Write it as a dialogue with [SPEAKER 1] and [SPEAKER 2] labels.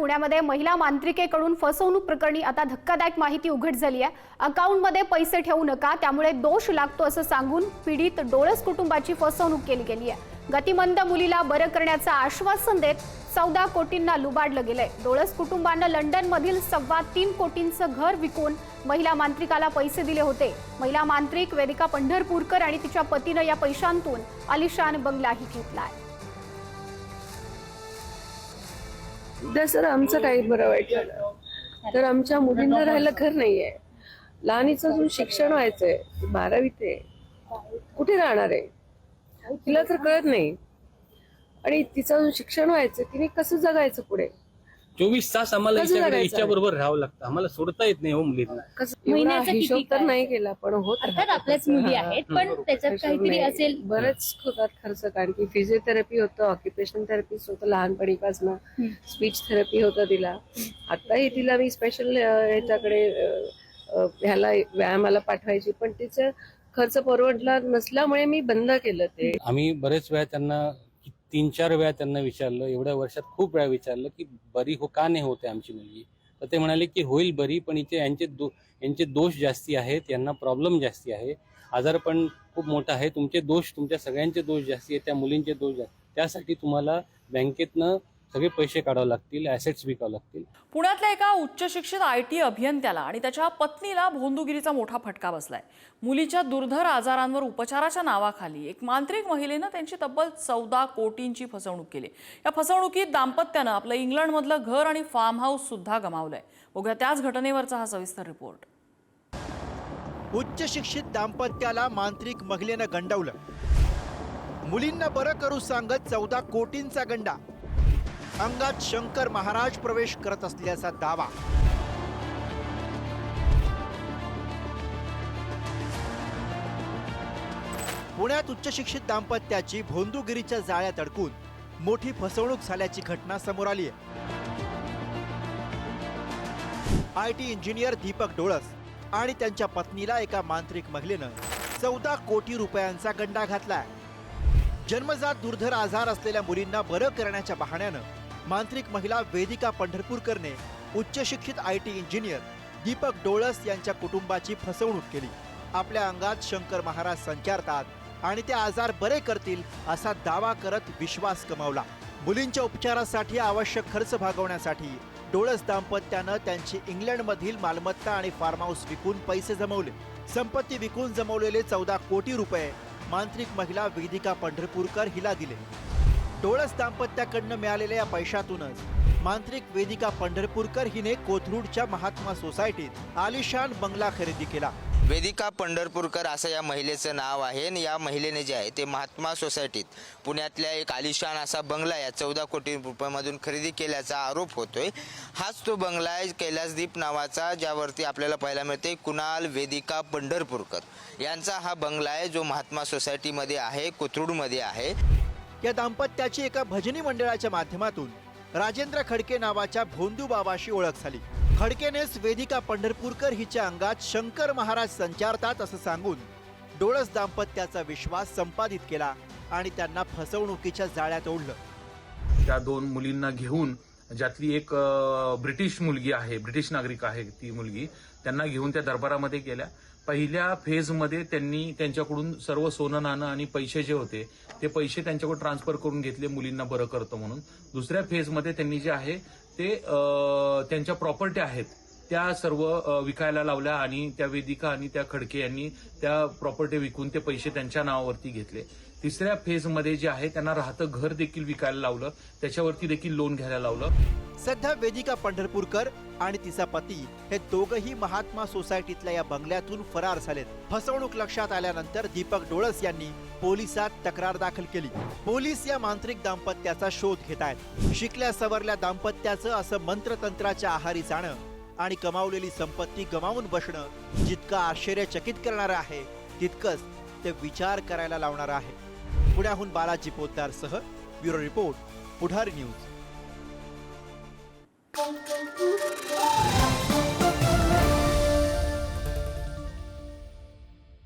[SPEAKER 1] पुण्यामध्ये महिला मांत्रिकेकडून फसवणूक प्रकरणी आता धक्कादायक माहिती उघड झाली आहे. अकाउंटमध्ये पैसे ठेवू नका त्यामुळे दोष लागतो असं सांगून पीडित डोळस कुटुंबाची फसवणूक केली गेली आहे. गतिमंद मुलीला बरं करण्याचं आश्वासन देत चौदा कोटींना लुबाडलं गेलंय. डोळस कुटुंबानं लंडनमधील सव्वा तीन कोटींचं घर विकून महिला मांत्रिकाला पैसे दिले होते. महिला मांत्रिक वेदिका पंढरपूरकर आणि तिच्या पतीनं या पैशांतून अलिशान बंगलाही घेतला
[SPEAKER 2] आहे. सर आमचं काही बरं वाईट झालं. तर आमच्या मुलींना राहायला घर नाहीये. लहानीचं अजून शिक्षण व्हायचंय. ती बारावीत आहे. कुठे राहणार आहे? तिला तर कळत नाही. आणि तिचं अजून शिक्षण व्हायचं तिने कसं जगायचं पुढे?
[SPEAKER 3] चोवीस तास आम्हाला
[SPEAKER 2] कसं
[SPEAKER 3] हिच्याकडे
[SPEAKER 2] जगायचं?
[SPEAKER 3] हिच्या बरोबर राहावं लागतं आम्हाला सोडता येत नाही हो मुलींना
[SPEAKER 2] कसं एवढा
[SPEAKER 4] महिन्याचं किती
[SPEAKER 2] हिशोब तर
[SPEAKER 4] काय?
[SPEAKER 2] नाही केला पण होत
[SPEAKER 4] अर्थात. आपल्याच मुली
[SPEAKER 2] हा.
[SPEAKER 4] आहेत पण त्याच्यात काहीतरी. असेल
[SPEAKER 2] बरेच होतात खर्च कारण की फिजिओथेरपी होतं ऑक्युपेशन थेरपिस्ट होतं लहानपणीपासून स्पीच थेरपी होतं तिला आताही तिला मी स्पेशल ह्याच्याकडे अ, अ, ह्याला व्यायामाला पाठवायची पण तिचं खर्च परवडला नसल्यामुळे मी बंद केलं ते
[SPEAKER 3] आम्ही बरेच वेळा त्यांना तीन चार वेळा त्यांना विचारलं एवढ्या वर्षात खूप वेळा विचारलं की बरी हो का नाही होते आमची मुलगी? तर ते म्हणाले की होईल बरी पण इथे यांचे दो यांचे दोष जास्ती आहेत यांना प्रॉब्लेम जास्ती आहे. आजार पण खूप मोठा आहे. तुमचे दोष तुमच्या सगळ्यांचे दोष जास्ती आहेत त्या मुलींचे दोष जास्त त्यासाठी तुम्हाला बँकेतनं सगळे पैसे काढावे लागतील ॲसेट्स विकावं लागतील.
[SPEAKER 5] पुण्यातल्या एका उच्च शिक्षित आय टी अभियंत्याला आणि त्याच्या पत्नीला भोंदूगिरीचा मोठा फटका बसलाय. मुलीच्या दुर्धर आजारांवर उपचाराच्या नावाखाली एक मांत्रिक महिलेनं त्यांची तब्बल चौदा कोटींची फसवणूक केली. या फसवणुकीत दाम्पत्यानं आपलं इंग्लंडमधलं घर आणि फार्म हाऊस सुद्धा गमावलंय. बघूया त्याच घटनेवरचा हा सविस्तर रिपोर्ट.
[SPEAKER 6] उच्च शिक्षित दाम्पत्याला मांत्रिक महिलेनं गंडवलं. मुलींना बरं करू सांगत चौदा कोटींचा गंडा. अंगात शंकर महाराज प्रवेश करत असल्याचा दावा. पुण्यात उच्च शिक्षित दाम्पत्याची भोंदूगिरीच्या जाळ्यात अडकून मोठी फसवणूक झाल्याची घटना समोर आली आहे. I T engineer Deepak Dolas आणि त्यांच्या पत्नीला एका मांत्रिक महिलेनं चौदा कोटी रुपयांचा गंडा घातलाय. जन्मजात दुर्धर आजार असलेल्या मुलींना बरं करण्याच्या बहाण्यानं मांत्रिक महिला वेदिका पंढरपूरकरने उच्च शिक्षित I T engineer Deepak Dolas यांच्या कुटुंबाची फसवणूक केली. आपल्या अंगात शंकर महाराज संचारतात आणि ते आजार बरे करतील असा दावा करत विश्वास कमावला मुलींच्या उपचारासाठी आवश्यक खर्च भागवण्यासाठी डोळस दाम्पत्यानं त्यांची इंग्लंडमधील मालमत्ता आणि फार्म हाऊस विकून पैसे जमवले. संपत्ती विकून जमवलेले चौदा कोटी रुपये मांत्रिक महिला वेदिका पंढरपूरकर हिला दिले. डोळस दाम्पत्याकडनं मिळालेल्या या पैशातूनच मांत्रिक वेदिका पंढरपूरकर हिने कोथरूडच्या महात्मा सोसायटीत आलिशान बंगला खरेदी केला.
[SPEAKER 7] वेदिका पंढरपूरकर असं या महिलेचं नाव आहे आणि या महिलेने जे आहे ते महात्मा सोसायटीत पुण्यातल्या एक आलिशान असा बंगला या चौदा कोटी रुपयामधून खरेदी केल्याचा आरोप होतोय. हाच तो बंगला आहे कैलासदीप नावाचा ज्यावरती आपल्याला पाहायला मिळते कुणाल वेदिका पंढरपूरकर. यांचा हा बंगला आहे जो महात्मा सोसायटीमध्ये आहे कोथरूडमध्ये आहे.
[SPEAKER 6] या दाम्पत्याची एका भजनी मंडळाच्या माध्यमातून राजेंद्र खडके नावाच्या भोंदू बाबाशी ओळख झाली. खडकेनेच वेदिका पंढरपूरकर हिच्या अंगात शंकर महाराज संचारतात असं सांगून डोळस दाम्पत्याचा विश्वास संपादित केला आणि त्यांना फसवणुकीच्या जाळ्यात ओढलं.
[SPEAKER 8] त्या दोन मुलींना घेऊन ज्यातली एक ब्रिटिश मुलगी आहे ब्रिटिश नागरिक आहे ती मुलगी त्यांना घेऊन त्या दरबारामध्ये गेल्या. पहिल्या फेजमध्ये त्यांनी त्यांच्याकडून सर्व सोनं नाणं आणि पैसे जे होते ते पैसे त्यांच्याकडून ट्रान्सफर करून घेतले मुलींना बरं करतो म्हणून. दुसऱ्या फेजमध्ये त्यांनी जे आहे ते त्यांच्या प्रॉपर्टी आहेत त्या सर्व विकायला लावल्या आणि त्या वेदिका आणि त्या खडके यांनी त्या प्रॉपर्टी विकून ते पैसे त्यांच्या नावावरती घेतले. तिसऱ्या फेजमध्ये जे आहे त्यांना राहतं घर देखील विकायला लावलं. त्याच्यावरती देखील लोन घ्यायला लावलं.
[SPEAKER 6] सध्या वेदिका पंढरपूरकर आणि तिचा पती हे दोघही महात्मा सोसायटीतल्या या बंगल्यातून फरार झालेत. फसवणूक लक्षात आल्यानंतर दीपक डोळस यांनी पोलिसात तक्रार दाखल केली. पोलीस या मांत्रिक दाम्पत्याचा शोध घेत आहेत. शिकल्या सवरल्या दाम्पत्याचं असं मंत्रतंत्राच्या आहारी जाणं आणि कमावलेली संपत्ती गमावून बसणं जितकं आश्चर्यचकित करणारं आहे तितकंच ते विचार करायला लावणार आहे. पुण्याहून बालाजी पोद्दारसह ब्युरो रिपोर्ट पुढारी न्यूज.